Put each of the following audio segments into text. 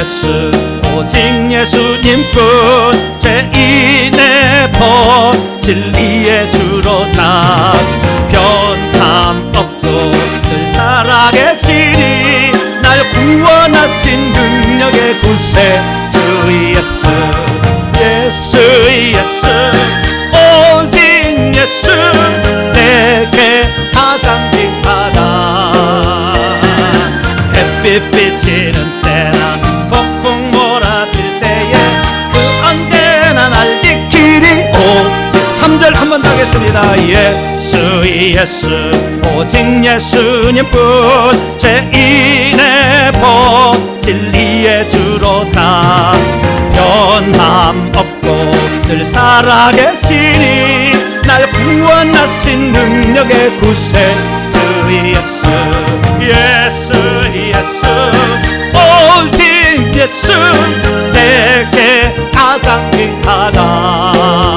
예수 오직 예수님뿐 죄인의 법 진리의 주로다 변함 없고 늘 살아계시니 날 구원하신 능력의 구세주 예수 예수 예수 오직 예수 하겠습니다 예수 예수 오직 예수님뿐 죄인의 법 진리의 주로 다 변함 없고 늘 살아계시니 날 구원하신 능력의 구세주 예수 예수 예수 오직 예수 내게 가장 귀하다.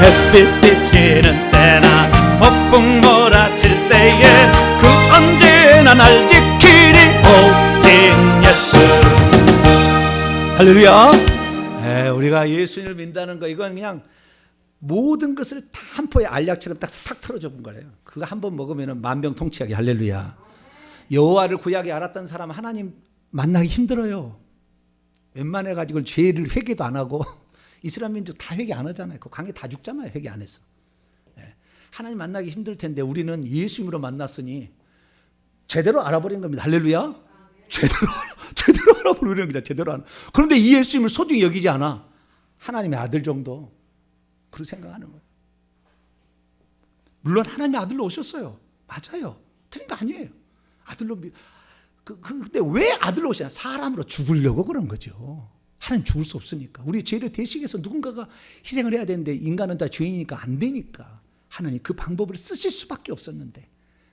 햇빛 나 날 지키리 오직 예수 할렐루야 에, 우리가 예수님을 믿는다는 거 이건 그냥 모든 것을 다 한 포의 알약처럼 딱 탁 털어줘 본 거예요. 그거 한 번 먹으면 만병통치약이 할렐루야. 여호와를 구약에 알았던 사람 하나님 만나기 힘들어요. 웬만해 가지고 죄를 회개도 안 하고 이스라엘 민족 다 회개 안 하잖아요. 그 광해 다 죽잖아요. 회개 안 해서. 예. 하나님 만나기 힘들 텐데 우리는 예수님으로 만났으니 제대로 알아버린 겁니다. 할렐루야. 제대로 제대로 알아버리는 거죠. 제대로 알아. 그런데 이 예수님을 소중히 여기지 않아. 하나님의 아들 정도. 그렇게 생각하는 거예요. 물론 하나님의 아들로 오셨어요. 맞아요. 틀린 거 아니에요. 아들로 미- 그, 그 근데 왜 아들로 오시냐? 사람으로 죽으려고 그런 거죠. 하나님 죽을 수 없으니까. 우리 죄를 대식해서 누군가가 희생을 해야 되는데 인간은 다 죄이니까 안 되니까 하나님 그 방법을 쓰실 수밖에 없었는데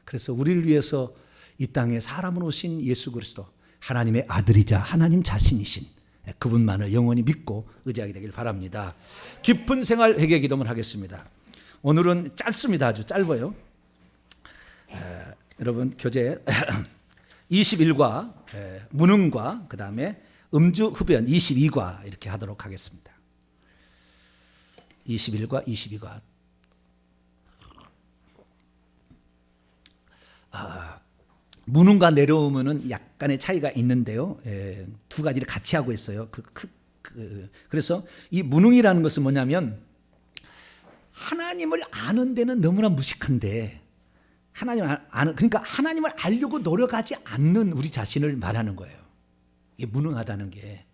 그래서 우리를 위해서 이 땅에 사람으로 오신 예수 그리스도 하나님의 아들이자 하나님 자신이신 그분만을 영원히 믿고 의지하게 되길 바랍니다. 깊은 생활 회개 기도를 하겠습니다. 오늘은 짧습니다. 아주 짧아요. 에, 여러분 교재 21과 에, 문흥과 그 다음에 음주 흡연 22과 이렇게 하도록 하겠습니다. 21과 22과 무능과 내려오면은 약간의 차이가 있는데요. 에, 두 가지를 같이 하고 있어요. 그, 그, 그, 그래서 이 무능이라는 것은 뭐냐면 하나님을 아는 데는 너무나 무식한데 하나님을 아는 그러니까 하나님을 알려고 노력하지 않는 우리 자신을 말하는 거예요. 이게 무능하다는 게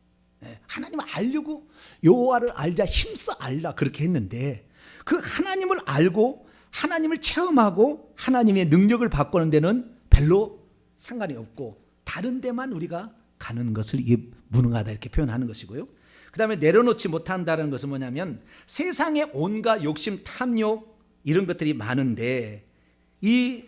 예, 하나님을 알려고 여호와를 알자 힘써 알라 그렇게 했는데 그 하나님을 알고 하나님을 체험하고 하나님의 능력을 바꾸는 데는 별로 상관이 없고 다른 데만 우리가 가는 것을 이게 무능하다 이렇게 표현하는 것이고요. 그 다음에 내려놓지 못한다는 것은 뭐냐면 세상에 온갖 욕심, 탐욕 이런 것들이 많은데 이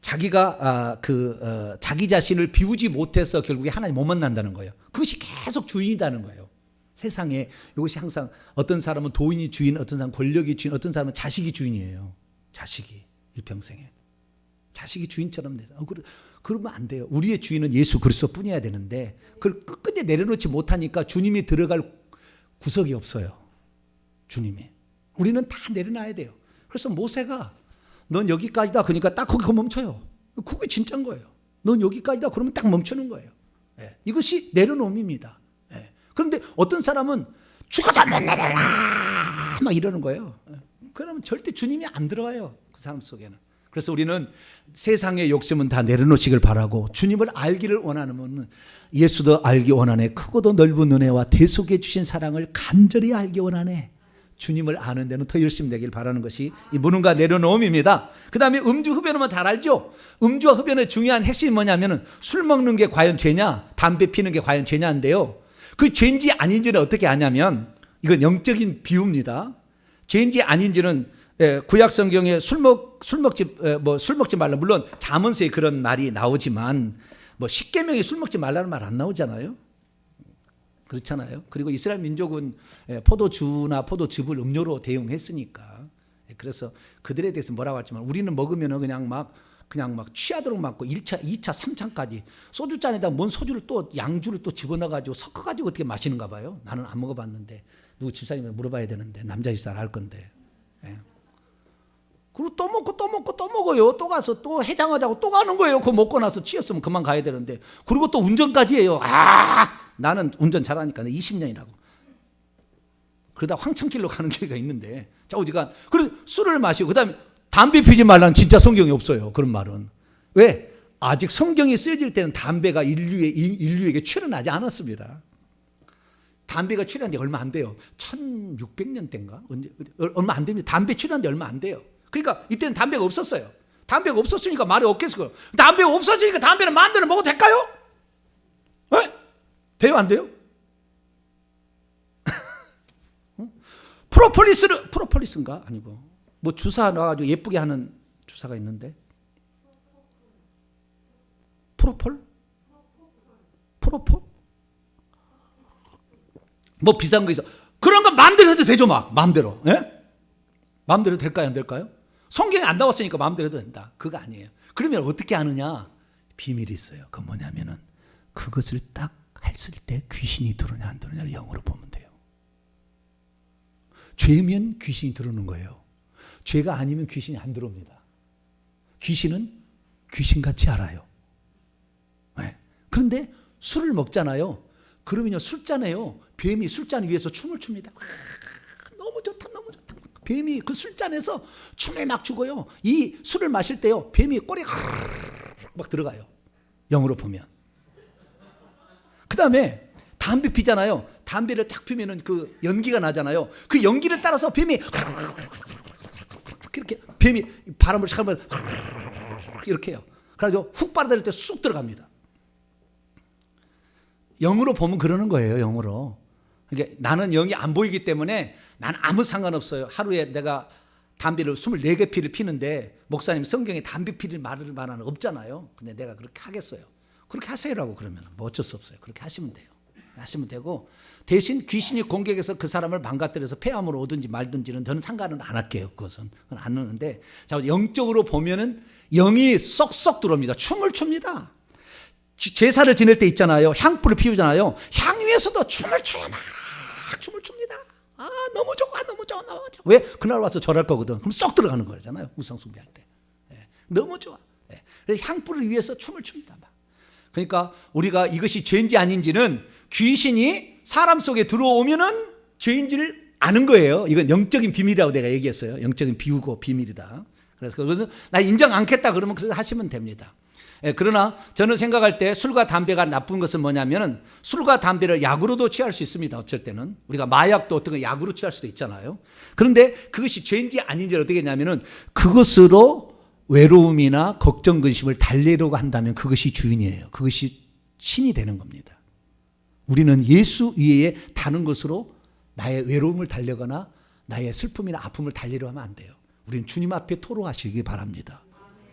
자기가 아, 그 어, 자기 자신을 비우지 못해서 결국에 하나님 못 만난다는 거예요. 그것이 계속 주인이다는 거예요. 세상에 이것이 항상 어떤 사람은 도인이 주인, 어떤 사람은 권력이 주인, 어떤 사람은 자식이 주인이에요. 자식이 일평생에 자식이 주인처럼 돼서 어, 그러, 그러면 안 돼요. 우리의 주인은 예수 그리스도뿐이어야 되는데 그걸 끝까지 내려놓지 못하니까 주님이 들어갈 구석이 없어요. 주님이 우리는 다 내려놔야 돼요. 그래서 모세가 넌 여기까지다 그러니까 딱 거기 멈춰요. 그게 진짜인 거예요. 넌 여기까지다 그러면 딱 멈추는 거예요. 예, 이것이 내려놓음입니다. 예. 그런데 어떤 사람은 죽어도 못 내려놔 막 이러는 거예요. 예. 그러면 절대 주님이 안 들어와요. 그 사람 속에는. 그래서 우리는 세상의 욕심은 다 내려놓으시길 바라고 주님을 알기를 원하는 예수도 알기 원하네. 크고도 넓은 은혜와 대속해 주신 사랑을 간절히 알기 원하네. 주님을 아는 데는 더 열심히 되길 바라는 것이 이 무능과 내려놓음입니다. 그 다음에 음주 흡연은 다 알죠? 음주와 흡연의 중요한 핵심이 뭐냐면은 술 먹는 게 과연 죄냐, 담배 피는 게 과연 죄냐인데요. 그 죄인지 아닌지는 어떻게 아냐면 이건 영적인 비유입니다. 죄인지 아닌지는 예, 구약 성경에 술먹 술 먹지 말라 물론 잠언서에 그런 말이 나오지만 뭐 십계명에 술 먹지 말라는 말 안 나오잖아요. 그렇잖아요. 그리고 이스라엘 민족은 예, 포도주나 포도즙을 음료로 대용했으니까 예, 그래서 그들에 대해서 뭐라고 했지만 우리는 먹으면 그냥 막 그냥 막 취하도록 맞고 1차, 2차, 3차까지 소주잔에다 뭔 소주를 또 양주를 또 집어넣어가지고 섞어가지고 어떻게 마시는가 봐요. 나는 안 먹어봤는데 누구 집사님을 물어봐야 되는데 남자 집사 알 건데. 예. 그리고 또 먹고 또 먹고 또 먹어요. 또 가서 또 해장하자고 또 가는 거예요. 그거 먹고 나서 취했으면 그만 가야 되는데. 그리고 또 운전까지 해요. 아, 나는 운전 잘하니까 20년이라고. 그러다 황천길로 가는 길가 있는데 자 어디가 그래 술을 마시고 그다음에 담배 피지 말라는 진짜 성경이 없어요 그런 말은 왜 아직 성경이 쓰여질 때는 담배가 인류의 인류에게 출현하지 않았습니다 담배가 출현한 지 얼마 안 돼요 1600년 대인가 언제 얼마 안 됩니다 담배 출현한 지 얼마 안 돼요 그러니까 이때는 담배가 없었어요. 담배가 없었으니까 말이 없겠어요. 담배가 없어지니까 담배를 만들어 먹어도 될까요? 에? 돼요 안 돼요? 프로폴리스를 프로폴리스인가? 아니고. 뭐 주사 놔가지고 예쁘게 하는 주사가 있는데. 프로폴? 프로폴? 뭐 비싼 거 있어. 그런 거 마음대로 해도 되죠 막. 마음대로. 예? 마음대로 될까요 안 될까요? 성경에 안 나왔으니까 마음대로 해도 된다 그거 아니에요 그러면 어떻게 하느냐 비밀이 있어요 그 뭐냐면은 그것을 딱 했을 때 귀신이 들어오냐 안 들어오냐를 영어로 보면 돼요 죄면 귀신이 들어오는 거예요. 죄가 아니면 귀신이 안 들어옵니다. 귀신은 귀신같이 알아요. 네. 그런데 술을 먹잖아요. 그러면요, 술잔에요. 뱀이 술잔 위에서 춤을 춥니다. 와, 너무 좋다, 너무 좋다. 뱀이 그 술잔에서 춤을 막 추고요. 이 술을 마실 때요, 뱀이 꼬리 막 들어가요. 영어로 보면. 그 다음에 담배 피잖아요. 담배를 딱 피면은 그 연기가 나잖아요. 그 연기를 따라서 뱀이 이렇게 뱀이 바람을 차면 이렇게 해요. 그래가지고 훅 빨아들일 때 쑥 들어갑니다. 영으로 보면 그러는 거예요. 영으로. 그러니까 나는 영이 안 보이기 때문에 나는 아무 상관없어요. 하루에 내가 담배를 24개 피를 피는데 목사님 성경에 담배 피를 말을 말하는 없잖아요. 근데 내가 그렇게 하겠어요. 그렇게 하세요라고 그러면 뭐 어쩔 수 없어요. 그렇게 하시면 돼요. 하시면 되고 대신 귀신이 공격해서 그 사람을 망가뜨려서 폐암을 오든지 말든지는 저는 상관은 안 할게요. 그것은 안 하는데 자 영적으로 보면은 영이 쏙쏙 들어옵니다. 춤을 춥니다. 제사를 지낼 때 있잖아요. 향불을 피우잖아요. 향 위에서도 춤을 춰요. 막 춤을 춥니다. 아 너무 좋아 너무 좋아 너무 좋아. 왜 그날 와서 절할 거거든. 그럼 쏙 들어가는 거잖아요. 우상 숭배할 때. 예, 너무 좋아. 예, 그래서 향불을 위해서 춤을 춥니다. 막. 그러니까 우리가 이것이 죄인지 아닌지는 귀신이 사람 속에 들어오면은 죄인지를 아는 거예요. 이건 영적인 비밀이라고 내가 얘기했어요. 영적인 비우고 비밀이다. 그래서 그것은 나 인정 않겠다 그러면 그래서 하시면 됩니다. 예, 그러나 저는 생각할 때 술과 담배가 나쁜 것은 뭐냐면은 술과 담배를 약으로도 취할 수 있습니다. 어쩔 때는 우리가 마약도 어떤 거 약으로 취할 수도 있잖아요. 그런데 그것이 죄인지 아닌지 어떻게 했냐면은 그것으로 외로움이나 걱정 근심을 달래려고 한다면 그것이 주인이에요. 그것이 신이 되는 겁니다. 우리는 예수 위에 다른 것으로 나의 외로움을 달래거나 나의 슬픔이나 아픔을 달래려 하면 안 돼요. 우리는 주님 앞에 토로하시기 바랍니다.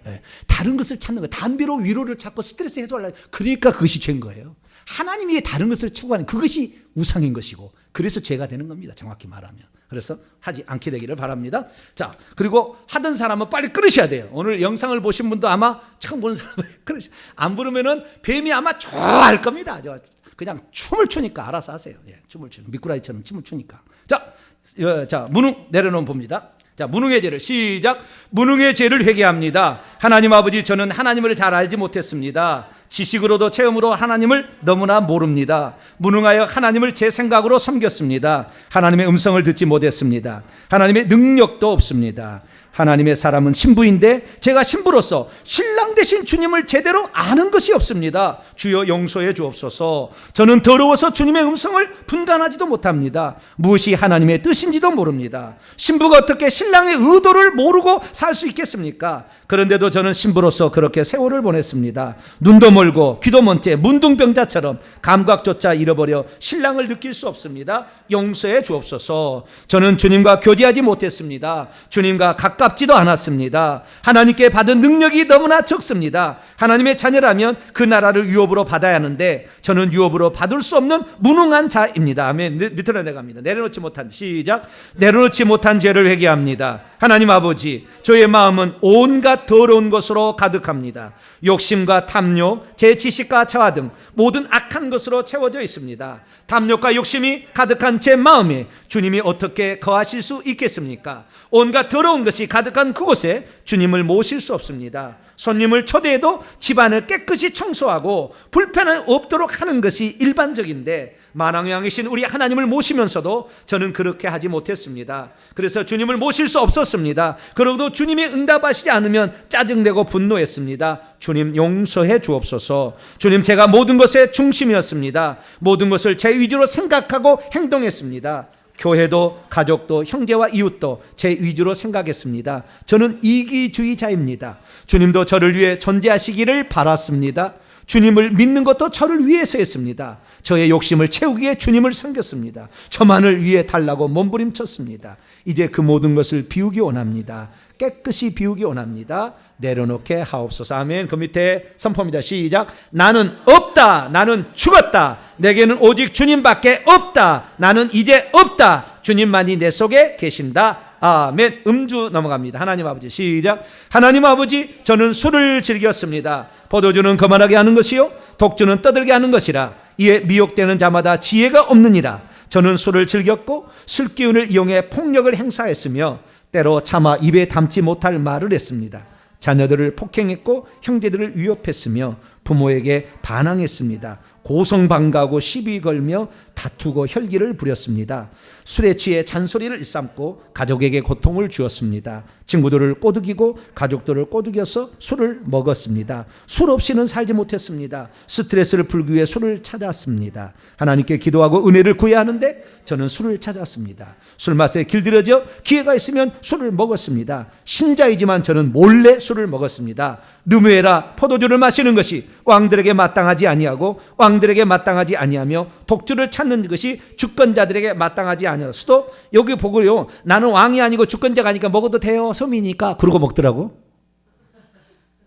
예, 다른 것을 찾는 거예요. 담배로 위로를 찾고 스트레스 해소하려 그러니까 그것이 죄인 거예요. 하나님 위에 다른 것을 추구하는 그것이 우상인 것이고 그래서 죄가 되는 겁니다. 정확히 말하면. 그래서 하지 않게 되기를 바랍니다. 자, 그리고 하던 사람은 빨리 끊으셔야 돼요. 오늘 영상을 보신 분도 아마 처음 보는 사람은 끊으시. 안 부르면은 뱀이 아마 좋아할 겁니다. 저 그냥 춤을 추니까 알아서 하세요. 예, 춤을 추는 미꾸라지처럼 춤을 추니까. 자, 어, 자 무능 내려놓으면 봅니다. 자, 무능의 죄를 시작. 무능의 죄를 회개합니다. 하나님 아버지, 저는 하나님을 잘 알지 못했습니다. 지식으로도 체험으로 하나님을 너무나 모릅니다. 무능하여 하나님을 제 생각으로 섬겼습니다. 하나님의 음성을 듣지 못했습니다. 하나님의 능력도 없습니다. 하나님의 사람은 신부인데 제가 신부로서 신랑 되신 주님을 제대로 아는 것이 없습니다. 주여 용서해 주옵소서. 저는 더러워서 주님의 음성을 분간하지도 못합니다. 무엇이 하나님의 뜻인지도 모릅니다. 신부가 어떻게 신랑의 의도를 모르고 살 수 있겠습니까? 그런데도 저는 신부로서 그렇게 세월을 보냈습니다. 눈도 멀고 귀도 먼채 문둥병자처럼 감각조차 잃어버려 신랑을 느낄 수 없습니다. 용서해 주옵소서. 저는 주님과 교제하지 못했습니다. 주님과 가까 이 아깝지도 않았습니다. 하나님께 받은 능력이 너무나 적습니다. 하나님의 자녀라면 그 나라를 유업으로 받아야 하는데 저는 유업으로 받을 수 없는 무능한 자입니다. 아멘. 네, 밑으로 내갑니다. 내려놓지 못한 시작. 내려놓지 못한 죄를 회개합니다. 하나님 아버지, 저의 마음은 온갖 더러운 것으로 가득합니다. 욕심과 탐욕, 제 지식과 자화 등 모든 악한 것으로 채워져 있습니다. 탐욕과 욕심이 가득한 제 마음에 주님이 어떻게 거하실 수 있겠습니까? 온갖 더러운 것이 가득한 그곳에 주님을 모실 수 없습니다. 손님을 초대해도 집안을 깨끗이 청소하고 불편함 없도록 하는 것이 일반적인데 만왕왕이신 우리 하나님을 모시면서도 저는 그렇게 하지 못했습니다. 그래서 주님을 모실 수 없었습니다. 그러고도 주님이 응답하시지 않으면 짜증내고 분노했습니다. 주님 용서해 주옵소서. 주님 제가 모든 것의 중심이었습니다. 모든 것을 제 위주로 생각하고 행동했습니다. 교회도 가족도 형제와 이웃도 제 위주로 생각했습니다. 저는 이기주의자입니다. 주님도 저를 위해 존재하시기를 바랐습니다. 주님을 믿는 것도 저를 위해서 했습니다. 저의 욕심을 채우기 위해 주님을 섬겼습니다. 저만을 위해 달라고 몸부림쳤습니다. 이제 그 모든 것을 비우기 원합니다. 깨끗이 비우기 원합니다. 내려놓게 하옵소서. 아멘. 그 밑에 선포입니다. 시작. 나는 없다. 나는 죽었다. 내게는 오직 주님밖에 없다. 나는 이제 없다. 주님만이 내 속에 계신다. 아멘. 음주 넘어갑니다. 하나님 아버지 시작. 하나님 아버지 저는 술을 즐겼습니다. 포도주는 거만하게 하는 것이요 독주는 떠들게 하는 것이라. 이에 미혹되는 자마다 지혜가 없느니라. 저는 술을 즐겼고 술 기운을 이용해 폭력을 행사했으며 때로 차마 입에 담지 못할 말을 했습니다. 자녀들을 폭행했고 형제들을 위협했으며 부모에게 반항했습니다. 고성방가하고 시비 걸며 다투고 혈기를 부렸습니다. 술에 취해 잔소리를 일삼고 가족에게 고통을 주었습니다. 친구들을 꼬드기고 가족들을 꼬드겨서 술을 먹었습니다. 술 없이는 살지 못했습니다. 스트레스를 풀기 위해 술을 찾았습니다. 하나님께 기도하고 은혜를 구해야 하는데 저는 술을 찾았습니다. 술 맛에 길들여져 기회가 있으면 술을 먹었습니다. 신자이지만 저는 몰래 술을 먹었습니다. 누메라 포도주를 마시는 것이 왕들에게 마땅하지 아니하고 왕들에게 마땅하지 아니하며 독주를 찾는 것이 주권자들에게 마땅하지 아니하고 수도 여기 보고요. 나는 왕이 아니고 주권자가 아니까 먹어도 돼요. 섬이니까 그러고 먹더라고.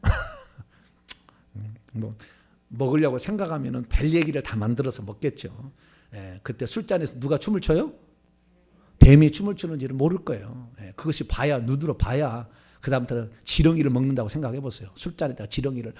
뭐 먹으려고 생각하면은 별 얘기를 다 만들어서 먹겠죠. 예, 그때 술잔에서 누가 춤을 춰요? 뱀이 춤을 추는지를 모를 거예요. 예, 그것이 봐야 눈으로 봐야 그 다음부터는 지렁이를 먹는다고 생각해 보세요. 술잔에다가 지렁이를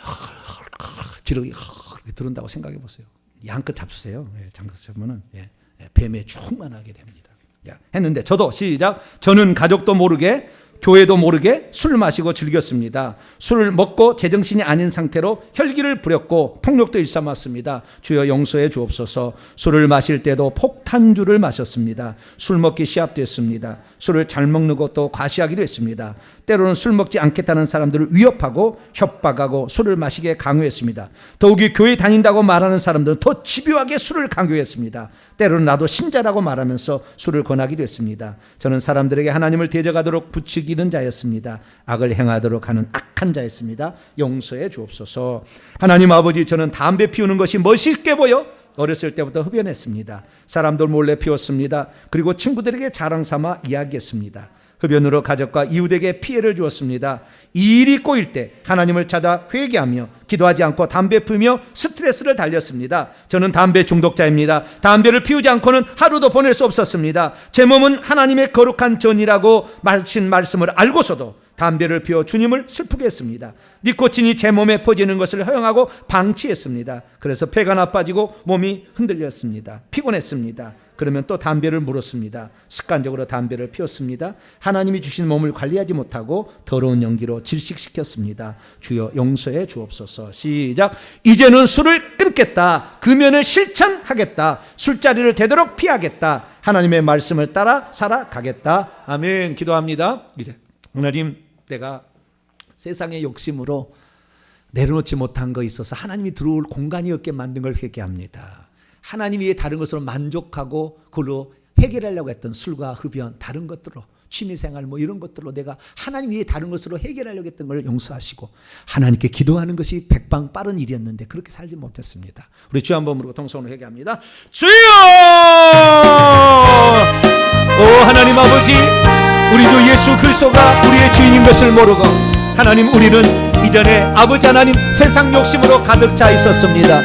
지렁이 이렇게 들은다고 생각해 보세요. 양끝 잡수세요. 예, 장끝 잡으면은 예, 예, 뱀에 충만하게 됩니다. 야, 했는데 저도 시작. 저는 가족도 모르게 교회도 모르게 술 마시고 즐겼습니다. 술을 먹고 제정신이 아닌 상태로 혈기를 부렸고 폭력도 일삼았습니다. 주여 용서해 주옵소서. 술을 마실 때도 폭탄주를 마셨습니다. 술 먹기 시합됐습니다. 술을 잘 먹는 것도 과시하기도 했습니다. 때로는 술 먹지 않겠다는 사람들을 위협하고 협박하고 술을 마시게 강요했습니다. 더욱이 교회 다닌다고 말하는 사람들은 더 집요하게 술을 강요했습니다. 때로는 나도 신자라고 말하면서 술을 권하기도 했습니다. 저는 사람들에게 하나님을 대적하도록 부추기 는 자였습니다. 악을 행하도록 하는 악한 자였습니다. 용서해 주옵소서. 하나님 아버지 저는 담배 피우는 것이 멋있게 보여 어렸을 때부터 흡연했습니다. 사람들 몰래 피웠습니다. 그리고 친구들에게 자랑 삼아 이야기했습니다. 흡연으로 가족과 이웃에게 피해를 주었습니다. 이 일이 꼬일 때 하나님을 찾아 회개하며 기도하지 않고 담배 피우며 스트레스를 달렸습니다. 저는 담배 중독자입니다. 담배를 피우지 않고는 하루도 보낼 수 없었습니다. 제 몸은 하나님의 거룩한 전이라고 말신 말씀을 알고서도 담배를 피워 주님을 슬프게 했습니다. 니코틴이 제 몸에 퍼지는 것을 허용하고 방치했습니다. 그래서 폐가 나빠지고 몸이 흔들렸습니다. 피곤했습니다. 그러면 또 담배를 물었습니다. 습관적으로 담배를 피웠습니다. 하나님이 주신 몸을 관리하지 못하고 더러운 연기로 질식시켰습니다. 주여 용서해 주옵소서. 시작. 이제는 술을 끊겠다. 금연을 실천하겠다. 술자리를 되도록 피하겠다. 하나님의 말씀을 따라 살아가겠다. 아멘. 기도합니다. 이제 하나님 내가 세상의 욕심으로 내려놓지 못한 거 있어서 하나님이 들어올 공간이 없게 만든 걸 회개합니다. 하나님 위에 다른 것으로 만족하고 그걸로 해결하려고 했던 술과 흡연 다른 것들로 취미생활 뭐 이런 것들로 내가 하나님 위에 다른 것으로 해결하려고 했던 걸 용서하시고 하나님께 기도하는 것이 백방 빠른 일이었는데 그렇게 살지 못했습니다. 우리 주 한번 부르고 동성으로 회개합니다. 주여! 오 하나님 아버지 우리 주 예수 그리스도가 우리의 주인인 것을 모르고 하나님 우리는 이전에 아버지 하나님 세상 욕심으로 가득 차 있었습니다.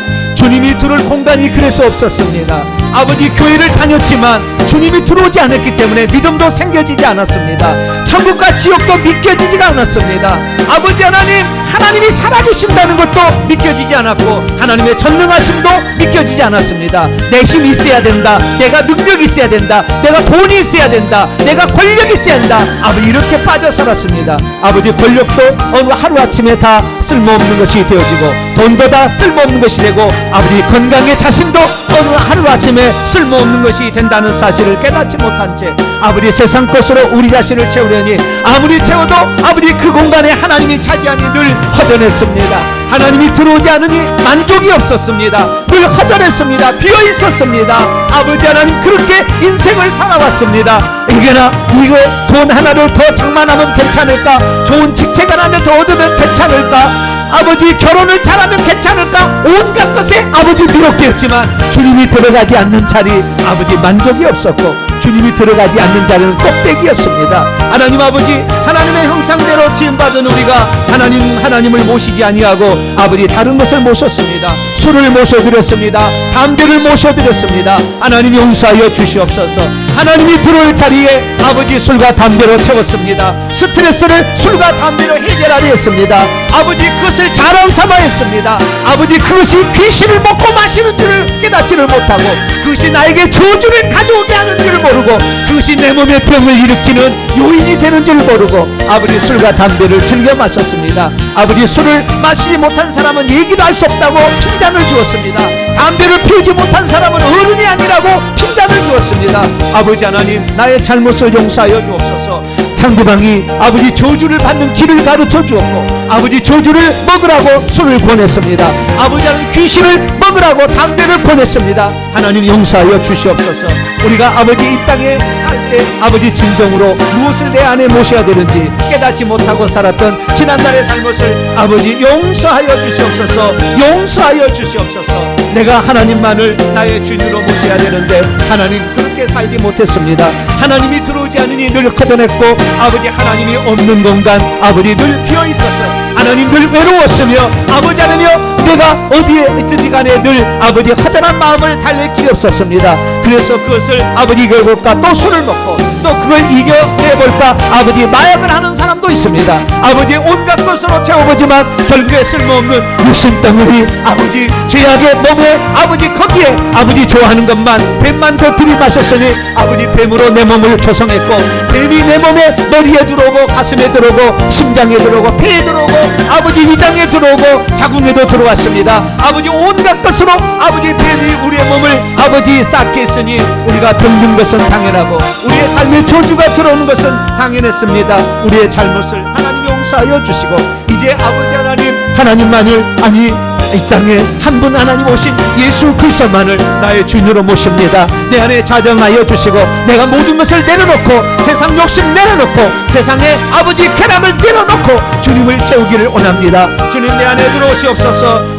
주님이 들을 공간이 그래서 없었습니다. 아버지 교회를 다녔지만 주님이 들어오지 않았기 때문에 믿음도 생겨지지 않았습니다. 천국과 지옥도 믿겨지지가 않았습니다. 아버지 하나님 하나님이 살아계신다는 것도 믿겨지지 않았고 하나님의 전능하심도 믿겨지지 않았습니다. 내 힘이 있어야 된다. 내가 능력이 있어야 된다. 내가 돈이 있어야 된다. 내가 권력이 있어야 된다. 아버지 이렇게 빠져 살았습니다. 아버지 권력도 어느 하루아침에 다 쓸모없는 것이 되어지고 돈도 다 쓸모없는 것이 되고 아버지 건강의 자신도 어느 하루아침에 쓸모없는 것이 된다는 사실을 깨닫지 못한 채 아버지 세상 것으로 우리 자신을 채우려니 아무리 채워도 아버지 그 공간에 하나님이 차지함이 늘 허전했습니다. 하나님이 들어오지 않으니 만족이 없었습니다. 늘 허전했습니다. 비어 있었습니다. 아버지 하나님 그렇게 인생을 살아왔습니다. 이게나 이거 돈 하나를 더 장만하면 괜찮을까? 좋은 직책 하나를 더 얻으면 괜찮을까? 아버지 결혼을 잘하면 괜찮을까? 온갖 것에 아버지 미혹되었지만 주님이 들어가지 않는 자리 아버지 만족이 없었고 주님이 들어가지 않는 자리는 꼭대기였습니다. 하나님 아버지 하나님의 형상대로 지음받은 우리가 하나님 하나님을 모시지 아니하고 아버지 다른 것을 모셨습니다. 술을 모셔드렸습니다. 담배를 모셔드렸습니다. 하나님 용서하여 주시옵소서. 하나님이 들어올 자리에 아버지 술과 담배로 채웠습니다. 스트레스를 술과 담배로 해결하려 했습니다. 아버지 그것을 자랑 삼아 했습니다. 아버지 그것이 귀신을 먹고 마시는 줄을 깨닫지를 못하고 그것이 나에게 저주를 가져오게 하는 줄을 모르고 그것이 내 몸에 병을 일으키는 요인이 되는 줄 모르고 아버지 술과 담배를 즐겨 마셨습니다. 아버지 술을 마시지 못한 사람은 얘기도 할 수 없다고 핀잔을 주었습니다. 담배를 피우지 못한 사람은 어른이 아니라고 핀잔을 주었습니다. 아버지 하나님 나의 잘못을 용서하여 주옵소서. 상대방이 아버지 저주를 받는 길을 가르쳐 주었고 아버지 저주를 먹으라고 술을 권했습니다. 아버지 하나님 귀신을 먹으라고 담배를 권했습니다. 하나님 용서하여 주시옵소서. 우리가 아버지 이 땅에 살 때 아버지 진정으로 무엇을 내 안에 모셔야 되는지 깨닫지 못하고 살았던 지난날의 잘못을 아버지 용서하여 주시옵소서. 용서하여 주시옵소서. 내가 하나님만을 나의 주인으로 모셔야 되는데 하나님 그렇게 살지 못했습니다. 하나님이 들어오지 않으니 늘 커져냈고 아버지 하나님이 없는 공간 아버지 늘 비어 있었어. 하나님 늘 외로웠으며 아버지 하나며 내가 어디에 있든지 간에 늘 아버지 허전한 마음을 달랠 길이 없었습니다. 그래서 그것을 아버지 이겨볼까 또 술을 먹고 또 그걸 이겨내볼까 아버지 마약을 하는 사람도 있습니다. 아버지 온갖 것으로 채워보지만 결국에 쓸모없는 육신 덩어리 아버지 죄악의 몸에 아버지 거기에 아버지 좋아하는 것만 뱀만 더 들이마셨으니 아버지 뱀으로 내 몸을 조성했고 뱀이 내 몸에 머리에 들어오고 가슴에 들어오고 심장에 들어오고 폐에 들어오고 아버지 위장에 들어오고 자궁에도 들어왔습니다. 아버지 온갖 것으로 아버지 뱀이 우리의 몸을 아버지 쌓게 했으니 우리가 병든 것은 당연하고 우리의 삶에 저주가 들어오는 것은 당연했습니다. 우리의 잘못을 하나님 용서하여 주시고 이제 아버지 하나님 하나님만을 아니 이 땅에 한 분 하나님 오신 예수 그리스도만을 나의 주인으로 모십니다. 내 안에 자정하여 주시고 내가 모든 것을 내려놓고 세상 욕심 내려놓고 세상의 아버지 쾌락을 내려놓고 주님을 채우기를 원합니다. 주님 내 안에 들어오시옵소서.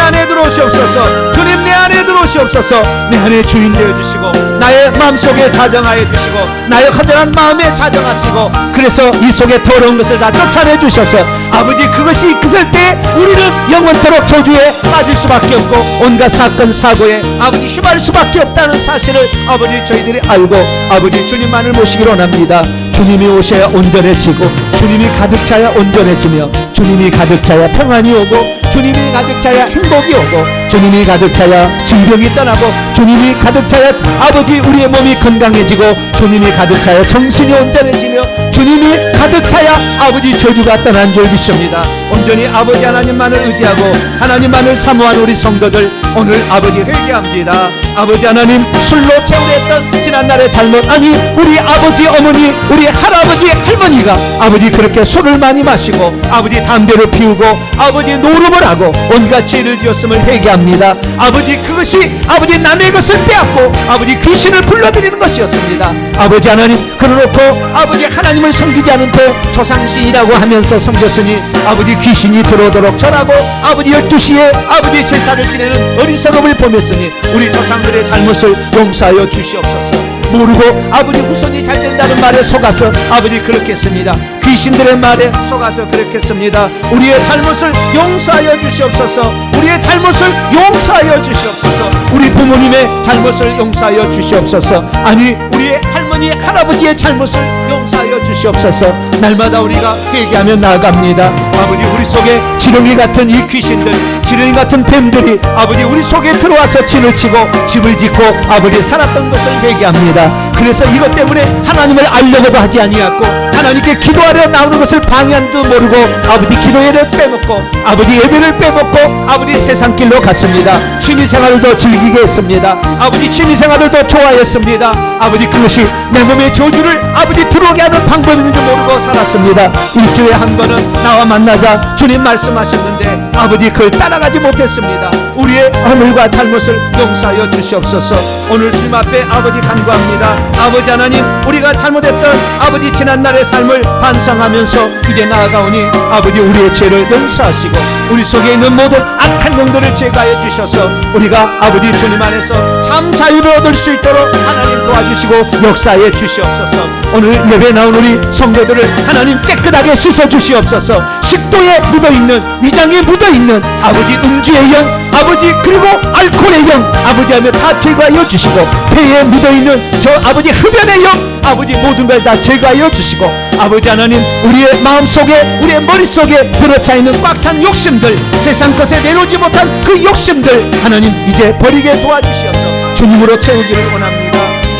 안에 들어오시옵소서. 주님 내 안에 들어오시옵소서. 내 안에 주인 되어 주시고 나의 마음속에 자정하여 주시고 나의 허전한 마음에 자정하시고 그래서 이 속에 더러운 것을 다 쫓아내 주셔서 아버지 그것이 있을 때 우리는 영원토록 저주에 빠질 수밖에 없고 온갖 사건 사고에 아버지 휘말릴 수밖에 없다는 사실을 아버지 저희들이 알고 아버지 주님만을 모시기로 원합니다. 주님이 오셔야 온전해지고 주님이 가득 차야 온전해지며 주님이 가득 차야 평안이 오고 주님이 가득 차야 행복이 오고 주님이 가득 차야 질병이 떠나고 주님이 가득 차야 아버지 우리의 몸이 건강해지고 주님이 가득 차야 정신이 온전해지며 주님이 가득 차야 아버지 저주가 떠난 줄 믿습니다. 온전히 아버지 하나님만을 의지하고 하나님만을 사모한 우리 성도들 오늘 아버지 회개합니다. 아버지 하나님 술로 채우했던 지난날의 잘못 아니 우리 아버지 어머니 우리 할아버지 할머니가 아버지 그렇게 술을 많이 마시고 아버지 담배를 피우고 아버지 노름을 하고 온갖 죄를 지었음을 회개합니다. 아버지 그것이 아버지 남의 것을 빼앗고 아버지 귀신을 불러들이는 것이었습니다. 아버지 하나님 그러놓고 아버지 하나님을 섬기지 않은 채 조상신이라고 하면서 섬겼으니 아버지 귀신이 들어오도록 절하고 아버지 12시에 아버지 제사를 지내는 어리석음을 범했으니 우리 조상 들의 잘못을 용서하여 주시옵소서 모르고 아버지 후손이 잘 된다는 말에 속아서 아버지 그렇게 했습니다. 귀신들의 말에 속아서 그렇게 했습니다. 우리의 잘못을 용서하여 주시옵소서. 우리의 잘못을 용서하여 주시옵소서. 우리 부모님의 잘못을 용서하여 주시옵소서. 아니 우리의 할머니 할아버지의 잘못을 용서하여 주시옵소서. 날마다 우리가 회개하며 나아갑니다. 아버지 우리 속에 지렁이 같은 이 귀신들, 지렁이 같은 뱀들이 아버지 우리 속에 들어와서 진을 치고 집을 짓고 아버지 살았던 것을 회개합니다. 그래서 이것 때문에 하나님을 알려고도 하지 아니하고 하나님께 기도하려 나오는 것을 방해한도 모르고 아버지 기도회를 빼먹고 아버지 예배를 빼먹고 아버지 세상 길로 갔습니다. 취미 생활도 즐기게 했습니다. 아버지 취미 생활도 좋아했습니다. 아버지 그것이 내 몸의 저주를 아버지 들어오게 하는 방법인 줄 모르고 살았습니다. 일주일에 한 번은 나와 만나 자 주님 말씀하셨는데 아버지 그걸 따라가지 못했습니다. 우리의 허물과 잘못을 용서하여 주시옵소서. 오늘 주님 앞에 아버지 간구합니다. 아버지 하나님 우리가 잘못했던 아버지 지난날의 삶을 반성하면서 이제 나아가오니 아버지 우리의 죄를 용서하시고 우리 속에 있는 모든 악한 영들을 제거하여 주셔서 우리가 아버지 주님 안에서 참 자유를 얻을 수 있도록 하나님 도와주시고 역사해 주시옵소서 오늘 예배 나온 우리 성도들을 하나님 깨끗하게 씻어 주시옵소서 식도에 묻어있는 위장에 묻어있는 아버지 음주의 영 아버지 그리고 알코올의 영. 아버지 하며 다 제거하여 주시고 폐에 묻어있는 저 아버지 흡연의 영. 아버지 모든 걸 다 제거하여 주시고 아버지 하나님 우리의 마음속에 우리의 머릿속에 들어차 있는 꽉 찬 욕심들 세상 것에 내놓지 못한 그 욕심들 하나님 이제 버리게 도와주시옵소서. 주님으로 채우기를 원합니다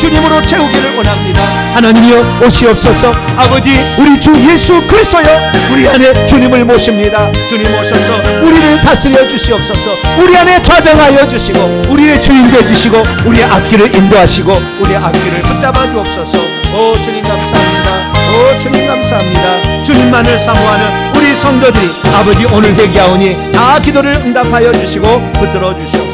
주님으로 채우기를 원합니다. 하나님이여 오시옵소서. 아버지 우리 주 예수 그리스도여 우리 안에 주님을 모십니다. 주님 오셔서 우리를 다스려 주시옵소서. 우리 안에 좌정하여 주시고 우리의 주인 되어 주시고 우리의 앞길을 인도하시고 우리의 앞길을 붙잡아 주옵소서. 오 주님 감사합니다. 오 주님 감사합니다. 주님만을 사모하는 우리 성도들이 아버지 오늘 회개하오니 다 기도를 응답하여 주시고 붙들어 주시옵소서